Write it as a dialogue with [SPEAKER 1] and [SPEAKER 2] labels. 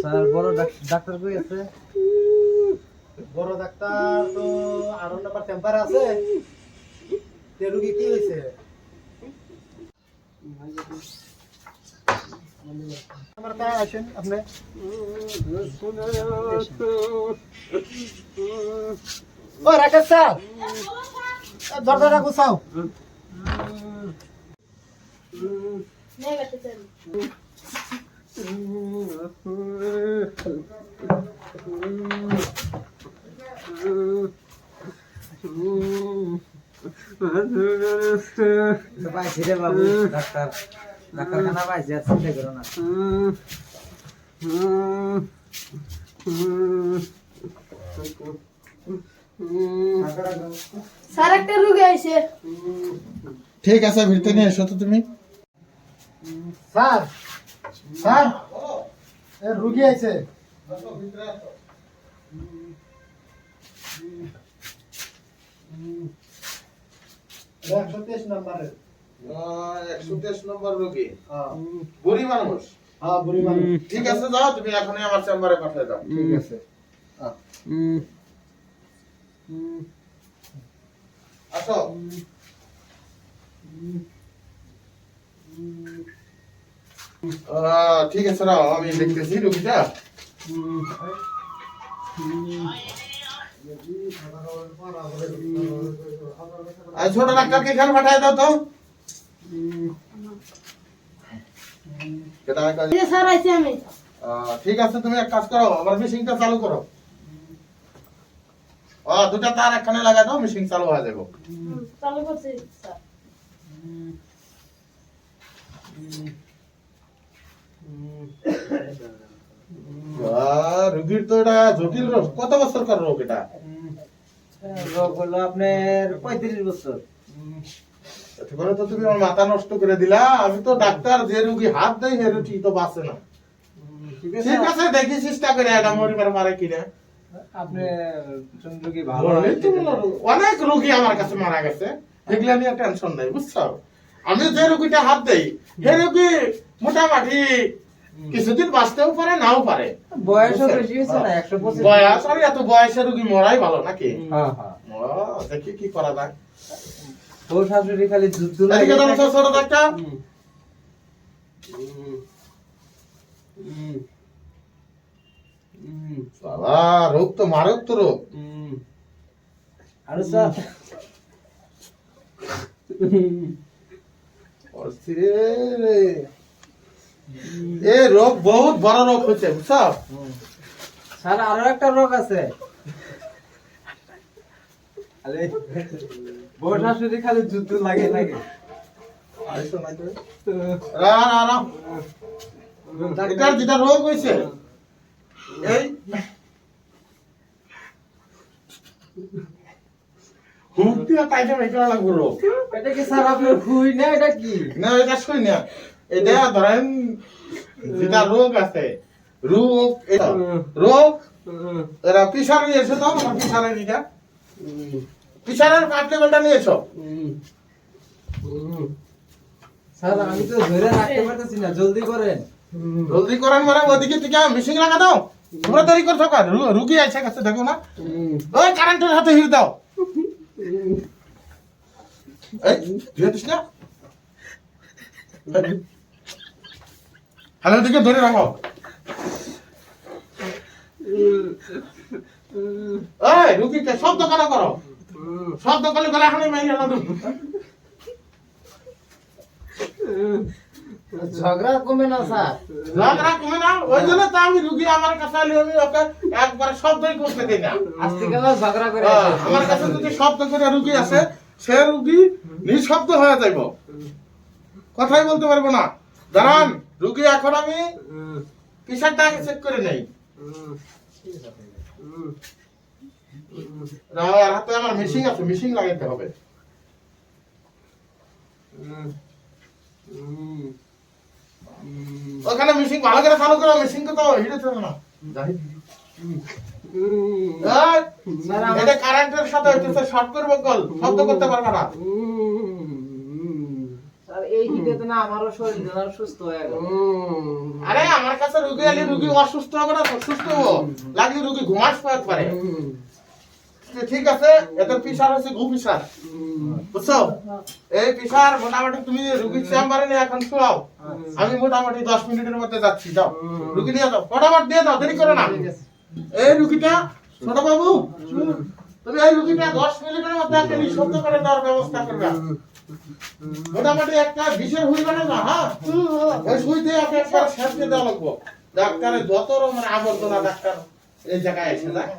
[SPEAKER 1] Sir বড় doctor কই আছে?
[SPEAKER 2] বড় ডাক্তার তো আরও নাম্বার চেম্বারে আছে। তে রুগী কি হয়েছে? আমার কাছে আসেন আপনি। ও রাকেশ স্যার। দরজাটা গুছাও।
[SPEAKER 1] তো পাইছি রে বাবু ডাক্তার ডাক্তারখানা পাইছি আর চিন্তা করো না
[SPEAKER 3] স্যার একটা রুগী আইছে।
[SPEAKER 2] ঠিক আছে ভিতরে নিয়ে এসো তো তুমি। স্যার স্যার এ রুগী আছে একশো তেইশ নম্বরের।
[SPEAKER 4] একশো তেইশ নম্বর রোগী?
[SPEAKER 2] হ্যাঁ।
[SPEAKER 4] বুড়ি মানুষ?
[SPEAKER 2] হ্যাঁ বুড়ি মানুষ।
[SPEAKER 4] ঠিক আছে যাও তুমি এখনই আমার চেম্বারে পাঠিয়ে দাও।
[SPEAKER 2] ঠিক আছে।
[SPEAKER 4] আসো। ঠিক আছে রাও আমি দেখতেছি রোগীটা। ছোট ডাক্তারকে এখানে পাঠিয়ে দাও তো। ঠিক আছে তুমি এক কাজ করো আমার মেশিনটা চালু করো। ও দুটা তার এখানে লাগাই দাও মেশিন চালু হয়ে যাবে।
[SPEAKER 3] চালু করছি স্যার।
[SPEAKER 4] রোগীর তো এটা জটিল রোগ। কত বছরকার রোগ এটা?
[SPEAKER 1] রোগ হলো আপনার পঁয়ত্রিশ বছর।
[SPEAKER 4] করে তো তুমি আমার মাথা নষ্ট করে দিলা। আমি তো ডাক্তার যে রোগী হাত দেয় হে রুটি তো বাঁচে না।
[SPEAKER 1] ঠিক আছে।
[SPEAKER 4] দেখি চেষ্টা করে এটা মরিবার মারে কিনা।
[SPEAKER 1] আপনি ভালো।
[SPEAKER 4] অনেক রোগী আমার কাছে মারা গেছে। এগুলা নিয়ে টেনশন নাই বুঝছ? আমি যে রোগীটা হাত দেই হে রোগী মোটামুটি কিছুদিন বাঁচতেও পারে নাও পারে।
[SPEAKER 1] বয়সও বেশি হয়েছে না একশো পঁচিশ
[SPEAKER 4] বয়স আর এত বয়সের রোগী মরাই ভালো নাকি?
[SPEAKER 1] হ্যাঁ হ্যাঁ।
[SPEAKER 4] দেখি কি করা যায়।
[SPEAKER 1] তোর শাশুড়ি খালি যুদ্ধ
[SPEAKER 4] এদিকে ছোট ছোট ডাক্তার বাবা রোগ তো মারক তো রোগ।
[SPEAKER 1] আর স্যার?
[SPEAKER 4] অস্থির রে। এ রোগ বহুত বড় রোগ হচ্ছে বুঝছ?
[SPEAKER 1] স্যার আরও একটা রোগ আছে। খালি বউ শাশুড়ি খালি যুদ্ধ লাগে
[SPEAKER 4] যেটা রোগ হয়েছে এই। হুক দিয়ে টাইটে মেটে লাগবে রোগ।
[SPEAKER 1] এটা কি স্যার আপনার খুই না এটা কি?
[SPEAKER 4] না এটা শুই না। এটা ধরেন যেটা রোগ আছে রোগ রোগ এরা পিসার নিয়েছো তো? আমার পিসারের এটা পিসারের কাট লেভেলটা নিয়েছো?
[SPEAKER 1] স্যার আমি তো ধরে রাখতে পারতেছি না জলদি করেন।
[SPEAKER 4] জলদি করেন মানে ওদিকে থেকে মেশিন লাগা দাও। তোমরা দেরি করছ কার রু- রুগী আছে কাছে দেখো না। ওই কারেন্টের হাতে হিট দাও। এই ধুয়ে দিস না। হ্যালো দিকে ধরে রাখো। এই রুগীকে শব্দ কেন করো? শব্দ করলে গলা এখন মেয়ে না
[SPEAKER 2] ঝগড়া কমে না স্যার।
[SPEAKER 4] ঝগড়া কমে না ওই জন্য তো আমি রুগী আমার কাছে আলি আমি ওকে একবার শব্দই করতে দিই না।
[SPEAKER 1] আজকে গেল ঝগড়া করে
[SPEAKER 4] আমার কাছে যদি শব্দ করে রুগী আছে সে রুগী নিঃশব্দ হয়ে যাইব। কথাই বলতে পারব না। দাঁড়ান। রুগী এখন আমি পিসারটা আগে চেক করে নেই। আর হাতে আমার মেশিন আছে মেশিন লাগাইতে হবে। ওখানে মেশিন ভালো করে চালু করো মেশিন তো হিটে চলে না। এটা কারেন্টের সাথে হইতেছে শর্ট করব কল শব্দ করতে পারবে না।
[SPEAKER 1] স্যার এই হিটে তো না আমারও শরীর সুস্থ হয়ে গেল।
[SPEAKER 4] আরে আমার কাছে রুগী এলে রুগী অসুস্থ হবে না সুস্থ হব। লাগলে রুগী ঘুমাস পাওয়াতে পারে। ঠিক আছে এদের পিসার হচ্ছে গু পিসার। বুঝছ? এই পিসার মোটামুটি তুমি রুগীর চেম্বারে নিয়ে এখন শোয়াও। আমি মোটামুটি দশ মিনিটের মধ্যে যাচ্ছি যাও। রুগী নিয়ে যাও। ফটাফট দিয়ে দাও দেরি করো না। এই রুগীটা ছোট বাবু তুমি এই রুগীটা দশ মিনিটের মধ্যে একটা নিঃশব্দ করে দেওয়ার ব্যবস্থা করবে। মোটামুটি একটা বিশের হুই বানাও না হ্যাঁ। ওই দিয়ে আপনি একবার শেষ দেওয়া লাগবো ডাক্তারের যত রকমের আবর্জনা ডাক্তার এই জায়গায় আছে যায়